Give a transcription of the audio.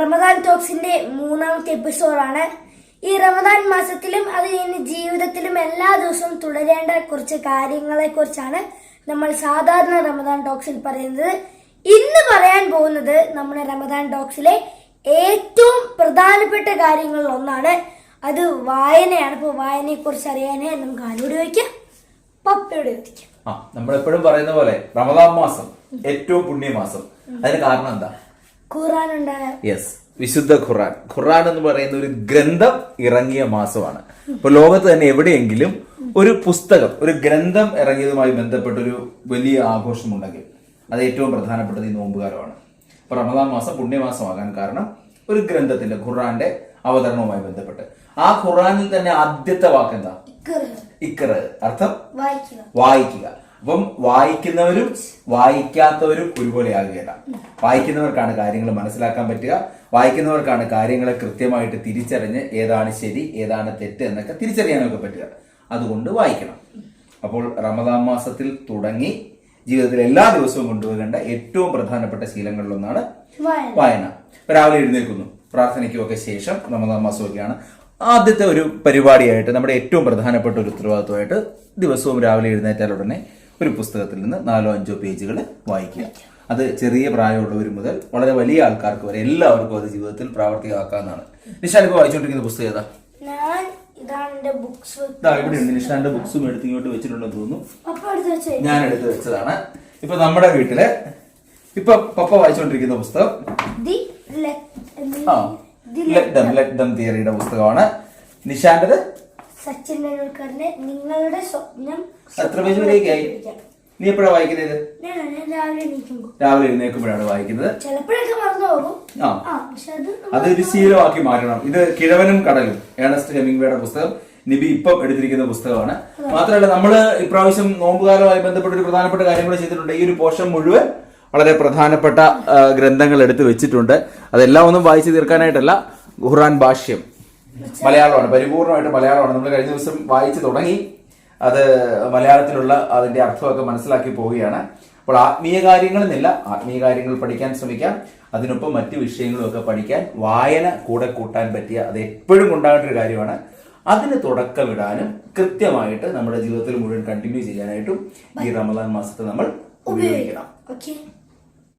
റമദാൻ ടോക്സിന്റെ മൂന്നാമത്തെ എപ്പിസോഡാണ്. ഈ റമദാൻ മാസത്തിലും അത് കഴിഞ്ഞ് ജീവിതത്തിലും എല്ലാ ദിവസവും തുടരേണ്ട കുറച്ച് കാര്യങ്ങളെ കുറിച്ചാണ് നമ്മൾ സാധാരണ റമദാൻ ടോക്സിൽ പറയുന്നത്. ഇന്ന് പറയാൻ പോകുന്നത് നമ്മുടെ റമദാൻ ടോക്സിലെ ഏറ്റവും പ്രധാനപ്പെട്ട കാര്യങ്ങളിൽ ഒന്നാണ്. അത് വായനയാണ്. അപ്പോൾ വായനയെ കുറിച്ച് അറിയാനേ നമുക്ക് ആരോട് ചോദിക്കാം? പപ്പയോട് ചോദിക്കാം. ആ നമ്മളെപ്പോഴും പറയുന്ന പോലെ റമദാൻ മാസം ഏറ്റവും പുണ്യമാസം. അതിന് കാരണം എന്താ? യെസ് വിശുദ്ധ ഖുറാൻ ഖുറാൻ എന്ന് പറയുന്ന ഒരു ഗ്രന്ഥം ഇറങ്ങിയ മാസമാണ്. ഇപ്പൊ ലോകത്ത് തന്നെ എവിടെയെങ്കിലും ഒരു പുസ്തകം ഒരു ഗ്രന്ഥം ഇറങ്ങിയതുമായി ബന്ധപ്പെട്ട ഒരു വലിയ ആഘോഷമുണ്ടെങ്കിൽ അത് ഏറ്റവും പ്രധാനപ്പെട്ടത് ഈ നോമ്പുകാലമാണ്. അപ്പൊ റമദാൻ മാസം പുണ്യമാസമാകാൻ കാരണം ഒരു ഗ്രന്ഥത്തിന്റെ ഖുറാന്റെ അവതരണവുമായി ബന്ധപ്പെട്ട്. ആ ഖുറാനിൽ തന്നെ ആദ്യത്തെ വാക്ക് എന്താ? ഇക്കറ്. അർത്ഥം? വായിക്കുക. അപ്പം വായിക്കുന്നവരും വായിക്കാത്തവരും ഒരുപോലെ ഒരുപോലെയാകുകയില്ല വായിക്കുന്നവർക്കാണ് കാര്യങ്ങൾ മനസ്സിലാക്കാൻ പറ്റുക. വായിക്കുന്നവർക്കാണ് കാര്യങ്ങളെ കൃത്യമായിട്ട് തിരിച്ചറിഞ്ഞ് ഏതാണ് ശരി ഏതാണ് തെറ്റ് എന്നൊക്കെ തിരിച്ചറിയാനൊക്കെ പറ്റുക. അതുകൊണ്ട് വായിക്കണം. അപ്പോൾ റമദാൻ മാസത്തിൽ തുടങ്ങി ജീവിതത്തിൽ എല്ലാ ദിവസവും കൊണ്ടുപോകേണ്ട ഏറ്റവും പ്രധാനപ്പെട്ട ശീലങ്ങളിലൊന്നാണ് വായന. രാവിലെ എഴുന്നേൽക്കുന്നു. പ്രാർത്ഥനയ്ക്കുമൊക്കെ ശേഷം റമദാൻ മാസമൊക്കെയാണ് ആദ്യത്തെ ഒരു പരിപാടിയായിട്ട് നമ്മുടെ ഏറ്റവും പ്രധാനപ്പെട്ട ഒരു ഉത്തരവാദിത്വമായിട്ട് ദിവസവും രാവിലെ എഴുന്നേറ്റാൽ ഉടനെ ഒരു പുസ്തകത്തിൽ നിന്ന് നാലോ അഞ്ചോ പേജുകൾ വായിക്കുക. അത് ചെറിയ പ്രായമുള്ളവർ മുതൽ വളരെ വലിയ ആൾക്കാർക്ക് വരെ എല്ലാവർക്കും അത് ജീവിതത്തിൽ പ്രാവർത്തികമാക്കാവുന്നതാണ്. നിഷാൻ ഇപ്പോൾ വായിച്ചുകൊണ്ടിരിക്കുന്ന പുസ്തകം ഏതാ? ഇവിടെ ഉണ്ട് നിഷാന്റെ ബുക്സും എടുത്ത് ഇങ്ങോട്ട് വെച്ചിട്ടുണ്ടെന്ന് തോന്നുന്നു. ഞാൻ എടുത്ത് വെച്ചതാണ്. ഇപ്പൊ നമ്മുടെ വീട്ടിൽ ഇപ്പൊ പപ്പ വായിച്ചുകൊണ്ടിരിക്കുന്ന പുസ്തകം ആ ലെറ്റ് ദം ലെറ്റ് തിയറിയുടെ പുസ്തകമാണ്. നിഷാന്റത് സച്ചിൻ ടെണ്ടുൽക്കറിന്റെ നിങ്ങളുടെ സ്വപ്നം എത്ര പേജ് വരെയൊക്കെയായി? നീ എപ്പോഴാ വായിക്കുന്നത്? രാവിലെ എഴുന്നേക്കുമ്പോഴാണ് എഴുന്നേൽക്കുമ്പോഴാണ് വായിക്കുന്നത്. ചിലപ്പോഴൊക്കെ മറന്നു പോകും ആ. ആ പക്ഷെ അത് അതൊരു ശീലമാക്കി മാറ്റണം. ഇത് കിഴവനും കടലും ഏണസ്റ്റ് ഹെമിംഗ്വേയുടെ പുസ്തകം നിബി ഇപ്പം എടുത്തിരിക്കുന്ന പുസ്തകമാണ്. മാത്രമല്ല നമ്മൾ ഇപ്രാവശ്യം നോമ്പുകാലവുമായി ബന്ധപ്പെട്ട ഒരു പ്രധാനപ്പെട്ട കാര്യങ്ങൾ ചെയ്തിട്ടുണ്ട്. ഈ ഒരു പോഷൻ മുഴുവൻ വളരെ പ്രധാനപ്പെട്ട ഗ്രന്ഥങ്ങൾ എടുത്തു വെച്ചിട്ടുണ്ട്. അതെല്ലാം ഒന്നും വായിച്ചു തീർക്കാനായിട്ടല്ല ഖുറാൻ ഭാഷ്യം. മലയാളമാണ് പരിപൂർണമായിട്ട് മലയാളമാണ്. നമ്മൾ കഴിഞ്ഞ ദിവസം വായിച്ചു തുടങ്ങി. അത് മലയാളത്തിലുള്ള അതിന്റെ അർത്ഥമൊക്കെ മനസ്സിലാക്കി പോവുകയാണ്. അപ്പോൾ ആത്മീയ കാര്യങ്ങളെന്നില്ല. ആത്മീയ കാര്യങ്ങൾ പഠിക്കാൻ ശ്രമിക്കാം. അതിനൊപ്പം മറ്റു വിഷയങ്ങളും ഒക്കെ പഠിക്കാൻ വായന കൂടെ കൂട്ടാൻ പറ്റിയ അത് എപ്പോഴും ഉണ്ടാകേണ്ട ഒരു കാര്യമാണ്. അതിന് തുടക്കമിടാനും കൃത്യമായിട്ട് നമ്മുടെ ജീവിതത്തിൽ മുഴുവൻ കണ്ടിന്യൂ ചെയ്യാനായിട്ടും ഈ റമദാൻ മാസത്തെ നമ്മൾ ഉപയോഗിക്കണം.